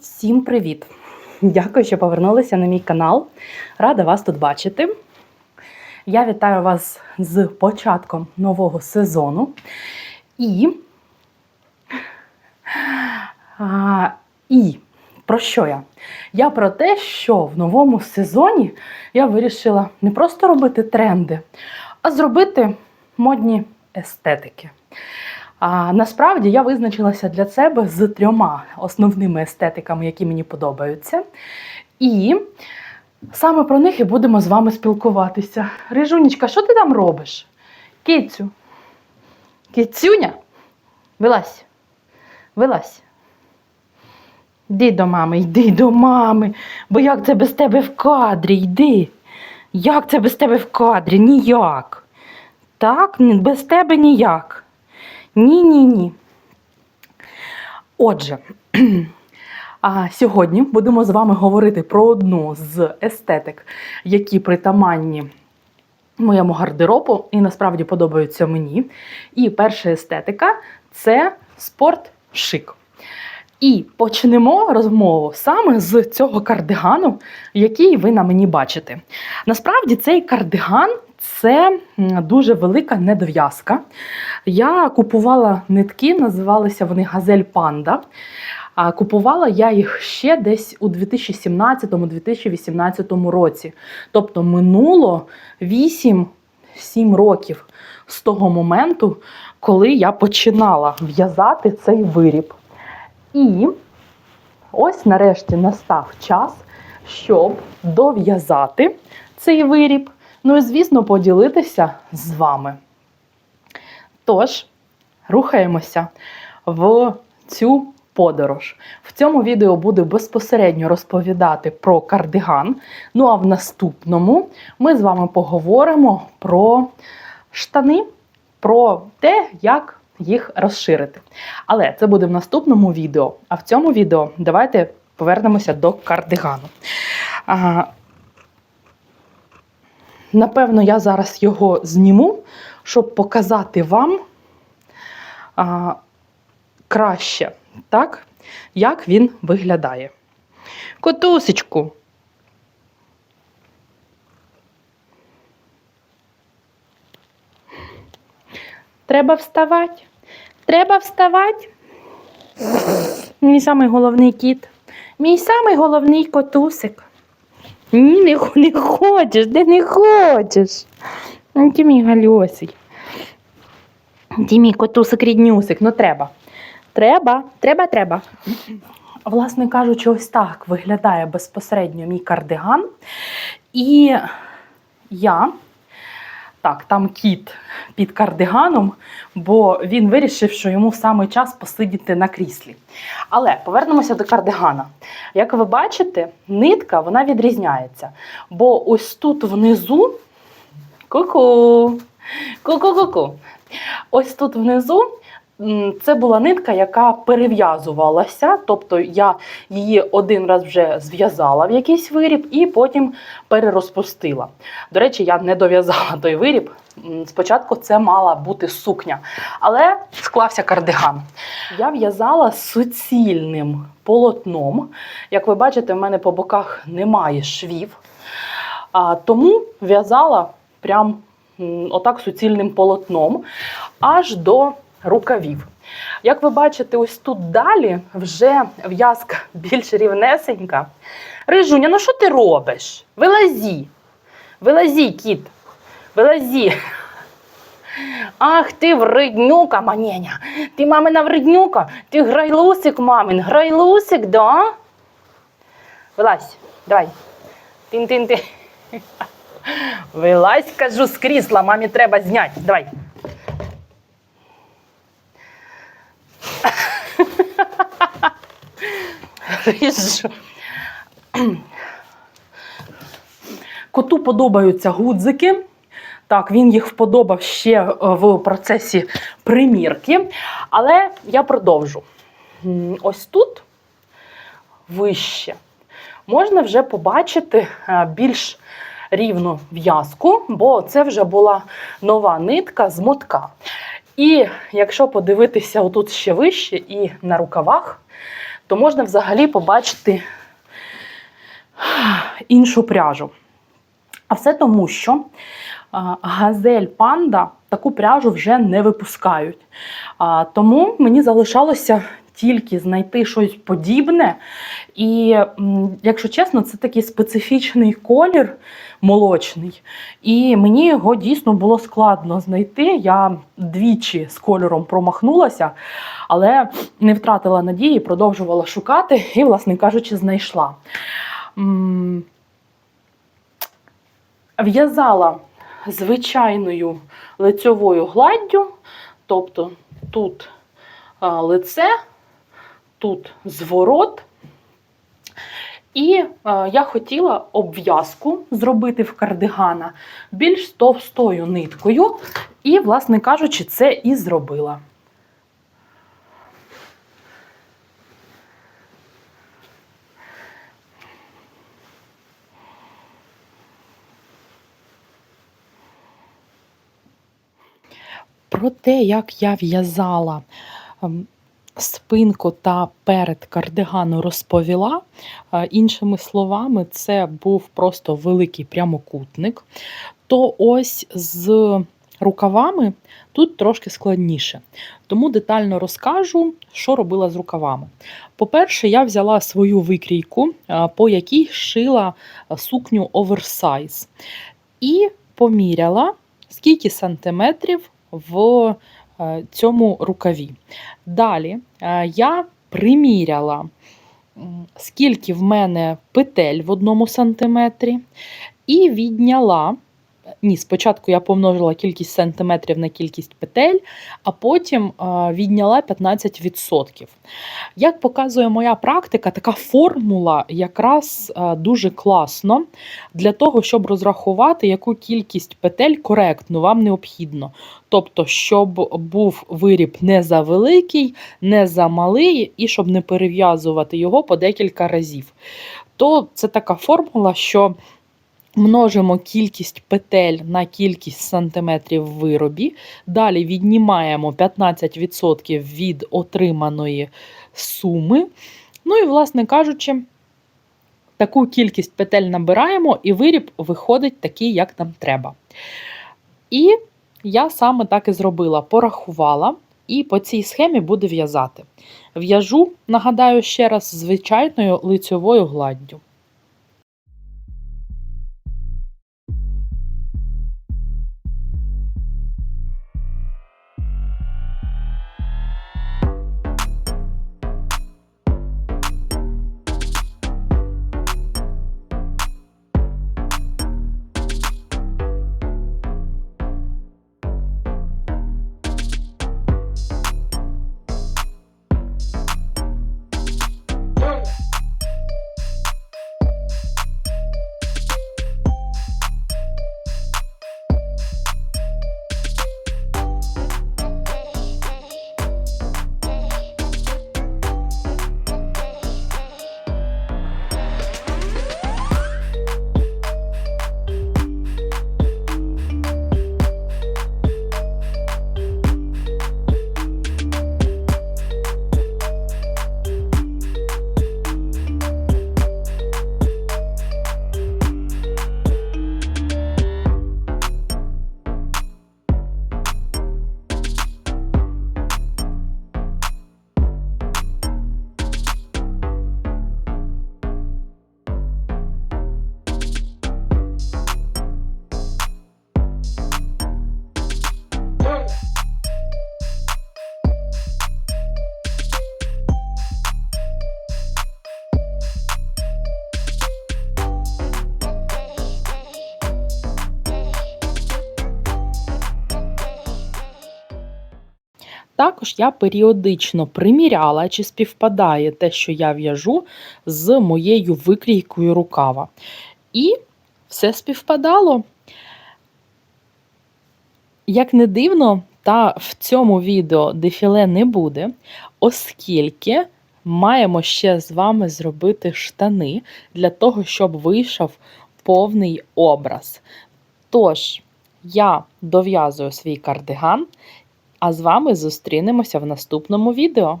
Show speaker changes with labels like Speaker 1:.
Speaker 1: Всім привіт! Дякую, що повернулися на мій канал. Рада вас тут бачити. Я вітаю вас з початком нового сезону. І, а, і про що я? Я про те, що в новому сезоні я вирішила не просто робити тренди, а зробити модні естетики. А насправді я визначилася для себе з трьома основними естетиками, які мені подобаються. І саме про них і будемо з вами спілкуватися. Рижунечка, що ти там робиш? Кицю. Кицюня? Вилазь. Вилазь. Йди до мами, йди до мами. Бо як це без тебе в кадрі? Йди. Як це без тебе в кадрі? Ніяк. Так, без тебе ніяк. Ні, ні, ні. Отже, а сьогодні будемо з вами говорити про одну з естетик, які притаманні моєму гардеробу і насправді подобаються мені. І перша естетика це спорт-шик. І почнемо розмову саме з цього кардигану, який ви на мені бачите. Насправді цей кардиган це дуже велика недов'язка. Я купувала нитки, називалися вони Газель Панда. Купувала я їх ще десь у 2017-2018 році. Тобто минуло 8-7 років з того моменту, коли я починала в'язати цей виріб. І ось нарешті настав час, щоб дов'язати цей виріб. Ну і, звісно, поділитися з вами. Тож, рухаємося в цю подорож. В цьому відео буду безпосередньо розповідати про кардиган. Ну а в наступному ми з вами поговоримо про штани, про те, як їх розширити. Але це буде в наступному відео. А в цьому відео давайте повернемося до кардигану. Напевно, я зараз його зніму, щоб показати вам а, краще, так, як він виглядає. Котусечку. Треба вставати. Треба вставати. Мій самий головний кіт. Мій самий головний котусик. Ні, не, не хочеш, де не хочеш. Ну, Ти мій гальосий. Ти мій котусик ріднюсик, ну треба. Треба, треба, треба. Власне кажучи, ось так виглядає безпосередньо мій кардиган. І я, так, там кіт під кардиганом, бо він вирішив, що йому саме час посидіти на кріслі. Але повернемося до кардигана. Як ви бачите, нитка вона відрізняється. Бо ось тут внизу. Ку-ку! Ку-ку-ку-ку. Ось тут внизу. Це була нитка, яка перев'язувалася, тобто я її один раз вже зв'язала в якийсь виріб і потім перерозпустила. До речі, я не дов'язала той виріб. Спочатку це мала бути сукня, але склався кардиган. Я в'язала суцільним полотном. Як ви бачите, в мене по боках немає швів. Тому в'язала прям отак суцільним полотном аж до рукавів. Як ви бачите, ось тут далі вже в'язка більш рівнесенька. Рижуня, ну що ти робиш? Вилазі. Вилазі, кіт. Вилазі. Ах, ти вреднюка, маненя. Ти мамина вреднюка. Ти грайлусик мамин. Грайлусик, да? Вилазь, давай. Тин-тин-тин. Вилазь, кажу, з крісла, мамі треба зняти. Давай. Рижу. Коту подобаються гудзики. Так, він їх вподобав ще е, в процесі примірки. Але я продовжу. Ось тут вище можна вже побачити е, більш рівну в'язку, бо це вже була нова нитка з мотка. І якщо подивитися отут ще вище і на рукавах, то можна взагалі побачити іншу пряжу. А все тому, що газель панда таку пряжу вже не випускають. Тому мені залишалося тільки знайти щось подібне. І, якщо чесно, це такий специфічний колір молочний. І мені його дійсно було складно знайти. Я двічі з кольором промахнулася, але не втратила надії, продовжувала шукати і, власне кажучи, знайшла. В'язала звичайною лицьовою гладдю, тобто тут лице, тут зворот. І е, я хотіла обв'язку зробити в кардигана більш товстою ниткою, і, власне кажучи, це і зробила. Про те, як я в'язала ем, спинку та перед кардигану розповіла. Е, Іншими словами, це був просто великий прямокутник. То ось з рукавами тут трошки складніше. Тому детально розкажу, що робила з рукавами. По-перше, я взяла свою викрійку, е, по якій шила е, сукню оверсайз. І поміряла, скільки сантиметрів в цьому рукаві. Далі е, я приміряла, скільки в мене петель в одному сантиметрі, і відняла. Ні, спочатку я помножила кількість сантиметрів на кількість петель, а потім е, відняла 15%. Як показує моя практика, така формула якраз е, дуже класно для того, щоб розрахувати, яку кількість петель коректно вам необхідно. Тобто, щоб був виріб не за великий, не за малий, і щоб не перев'язувати його по декілька разів. То це така формула, що множимо кількість петель на кількість сантиметрів в виробі, далі віднімаємо 15% від отриманої суми. Ну і, власне кажучи, таку кількість петель набираємо, і виріб виходить такий, як нам треба. І я саме так і зробила: порахувала, і по цій схемі буду в'язати. В'яжу, нагадаю ще раз, звичайною лицьовою гладдю. Також я періодично приміряла, чи співпадає те, що я в'яжу, з моєю викрійкою рукава. І все співпадало. Як не дивно, та в цьому відео дефіле не буде, оскільки маємо ще з вами зробити штани для того, щоб вийшов повний образ. Тож, я дов'язую свій кардиган, а з вами зустрінемося в наступному відео.